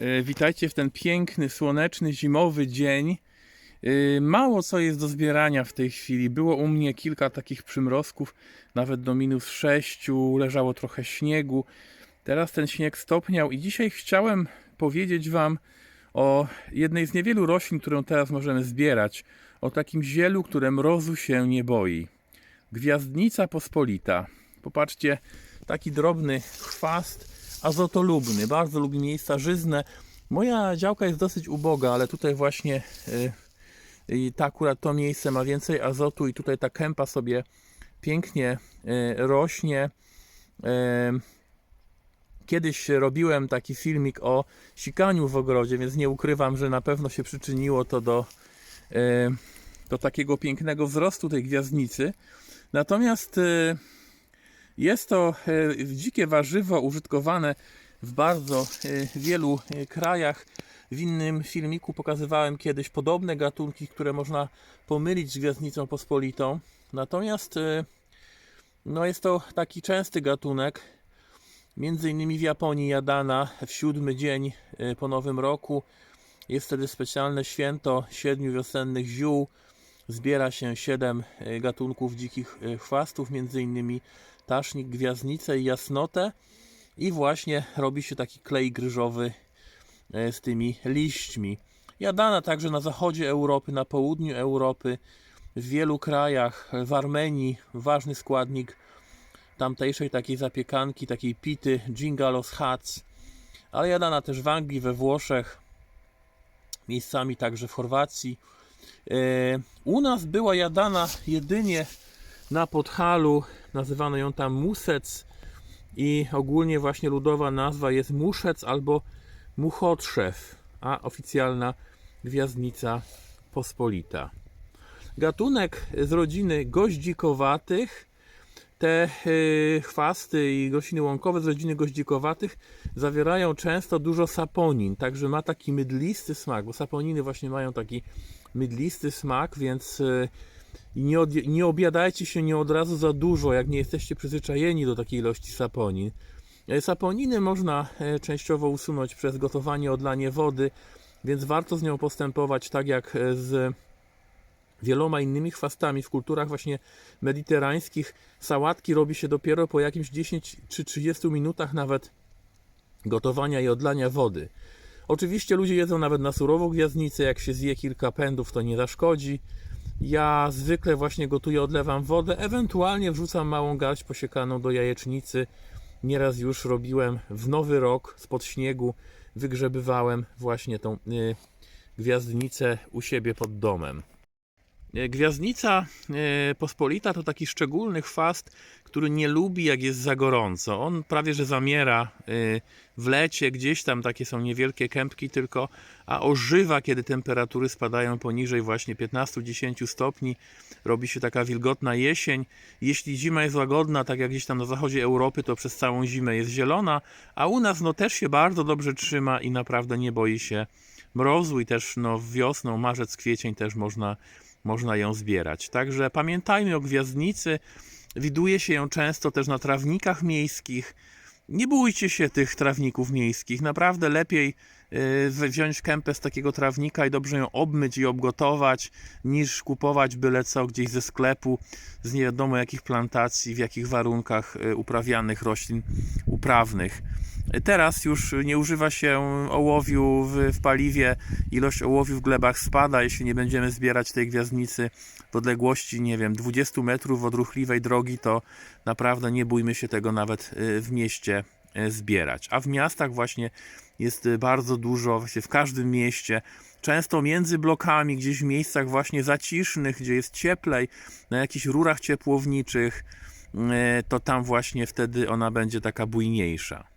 E, Witajcie w ten piękny, słoneczny, zimowy dzień. E, Mało co jest do zbierania w tej chwili. Było u mnie kilka takich przymrozków, nawet do minus 6, leżało trochę śniegu. Teraz ten śnieg stopniał i dzisiaj chciałem powiedzieć Wam o jednej z niewielu roślin, którą teraz możemy zbierać. O takim zielu, które mrozu się nie boi. Gwiazdnica pospolita. Popatrzcie, taki drobny chwast, azotolubny, bardzo lubi miejsca żyzne. Moja działka jest dosyć uboga, ale tutaj właśnie y, y, ta akurat to miejsce ma więcej azotu i tutaj ta kępa sobie pięknie y, rośnie. Kiedyś robiłem taki filmik o sikaniu w ogrodzie, więc nie ukrywam, że na pewno się przyczyniło to do, do takiego pięknego wzrostu tej gwiazdnicy. Natomiast jest to e, dzikie warzywo użytkowane w bardzo e, wielu e, krajach. W innym filmiku pokazywałem kiedyś podobne gatunki, które można pomylić z gwiazdnicą pospolitą. Natomiast no jest to taki częsty gatunek. Między innymi w Japonii jadana w siódmy dzień po nowym roku. Jest wtedy specjalne święto siedmiu wiosennych ziół. Zbiera się siedem gatunków dzikich chwastów, między innymi tasznik, gwiazdnicę i jasnotę. I właśnie robi się taki klej gryżowy e, z tymi liśćmi. Jadana także na zachodzie Europy, na południu Europy, w wielu krajach, w Armenii, ważny składnik tamtejszej takiej zapiekanki, takiej pity, gingalos hats, ale jadana też w Anglii, we Włoszech, miejscami także w Chorwacji. E, U nas była jadana jedynie na Podhalu, nazywano ją tam musec i ogólnie właśnie ludowa nazwa jest muszec albo muchotrzew, a oficjalna gwiazdnica pospolita. Gatunek z rodziny goździkowatych. Te y, chwasty i rośliny łąkowe z rodziny goździkowatych zawierają często dużo saponin, także ma taki mydlisty smak, bo saponiny właśnie mają taki mydlisty smak, więc y, i nie, od, nie obiadajcie się nie od razu za dużo, jak nie jesteście przyzwyczajeni do takiej ilości saponin. E, Saponiny można e, częściowo usunąć przez gotowanie, odlanie wody, więc warto z nią postępować tak jak e, z wieloma innymi chwastami w kulturach właśnie mediterańskich. Sałatki robi się dopiero po jakimś 10 czy 30 minutach nawet gotowania i odlania wody. Oczywiście ludzie jedzą nawet na surową gwiazdnicę, jak się zje kilka pędów to nie zaszkodzi. Ja zwykle właśnie gotuję, odlewam wodę, ewentualnie wrzucam małą garść posiekaną do jajecznicy. Nieraz już robiłem w nowy rok spod śniegu, wygrzebywałem właśnie tą y, gwiazdnicę u siebie pod domem. Y, Gwiazdnica y, pospolita to taki szczególny chwast, który nie lubi jak jest za gorąco. On prawie że zamiera y, w lecie, gdzieś tam takie są niewielkie kępki tylko, a ożywa kiedy temperatury spadają poniżej właśnie 15-10 stopni. Robi się taka wilgotna jesień. Jeśli zima jest łagodna, tak jak gdzieś tam na zachodzie Europy, to przez całą zimę jest zielona, a u nas no też się bardzo dobrze trzyma i naprawdę nie boi się mrozu i też no wiosną, marzec, kwiecień też można można ją zbierać. Także pamiętajmy o gwiazdnicy. Widuje się ją często też na trawnikach miejskich. Nie bójcie się tych trawników miejskich. Naprawdę lepiej wziąć kępę z takiego trawnika i dobrze ją obmyć i obgotować, niż kupować byle co gdzieś ze sklepu, z nie wiadomo jakich plantacji, w jakich warunkach yy, uprawianych roślin uprawnych. Teraz już nie używa się ołowiu w, w paliwie, ilość ołowiu w glebach spada, jeśli nie będziemy zbierać tej gwiazdnicy w odległości, nie wiem, 20 metrów od ruchliwej drogi, to naprawdę nie bójmy się tego nawet y, w mieście y, zbierać. A w miastach właśnie jest y, bardzo dużo, właśnie w każdym mieście, często między blokami, gdzieś w miejscach właśnie zacisznych, gdzie jest cieplej, na jakichś rurach ciepłowniczych, to tam właśnie wtedy ona będzie taka bujniejsza.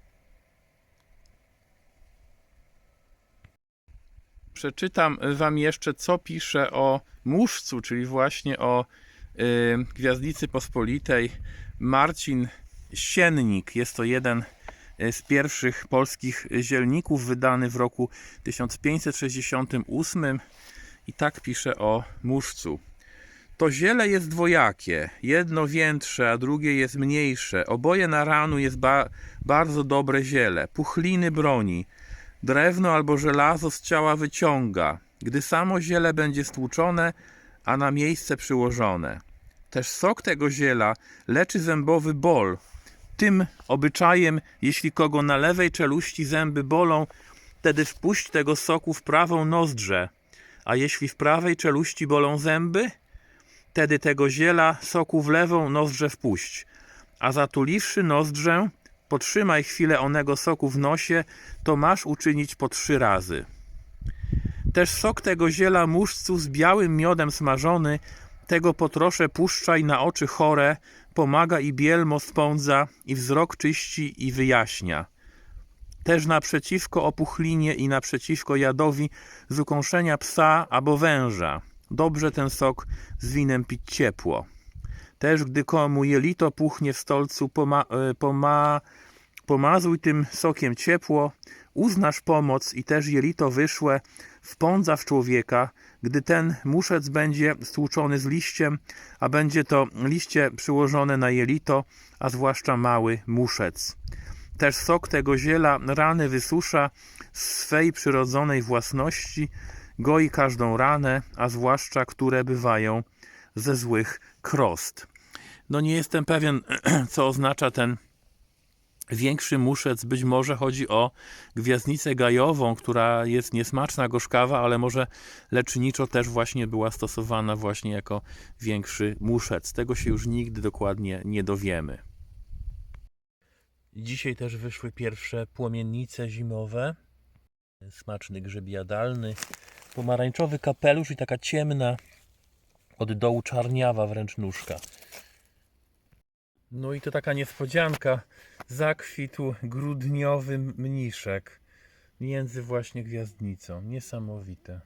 Przeczytam Wam jeszcze, co pisze o muszcu, czyli właśnie o Gwiazdnicy Pospolitej. Marcin Siennik jest to jeden z pierwszych polskich zielników, wydany w roku 1568. I tak pisze o muszcu. To ziele jest dwojakie, jedno więtrze, a drugie jest mniejsze. Oboje na ranu jest ba bardzo dobre ziele, puchliny broni drewno albo żelazo z ciała wyciąga, gdy samo ziele będzie stłuczone, a na miejsce przyłożone. Też sok tego ziela leczy zębowy ból. Tym obyczajem, jeśli kogo na lewej czeluści zęby bolą, wtedy wpuść tego soku w prawą nozdrze, a jeśli w prawej czeluści bolą zęby, wtedy tego ziela soku w lewą nozdrze wpuść, a zatuliwszy nozdrzę, potrzymaj chwilę onego soku w nosie, to masz uczynić po trzy razy. Też sok tego ziela muszcu z białym miodem smażony, tego po trosze puszczaj na oczy chore, pomaga i bielmo spądza, i wzrok czyści i wyjaśnia. Też naprzeciwko opuchlinie i naprzeciwko jadowi z ukąszenia psa albo węża. Dobrze ten sok z winem pić ciepło. Też gdy komu jelito puchnie w stolcu, poma, e, poma, pomazuj tym sokiem ciepło, uznasz pomoc i też jelito wyszłe wpądza w człowieka, gdy ten muszec będzie stłuczony z liściem, a będzie to liście przyłożone na jelito, a zwłaszcza mały muszec. Też sok tego ziela rany wysusza z swej przyrodzonej własności, goi każdą ranę, a zwłaszcza które bywają ze złych krost. No nie jestem pewien, co oznacza ten większy muszec. Być może chodzi o gwiazdnicę gajową, która jest niesmaczna, gorzkawa, ale może leczniczo też właśnie była stosowana właśnie jako większy muszec. Tego się już nigdy dokładnie nie dowiemy. Dzisiaj też wyszły pierwsze płomiennice zimowe. Smaczny grzyb jadalny, pomarańczowy kapelusz i taka ciemna od dołu czarniawa wręcz nóżka. No i to taka niespodzianka. Zakwitł grudniowy mniszek między właśnie gwiazdnicą. Niesamowite.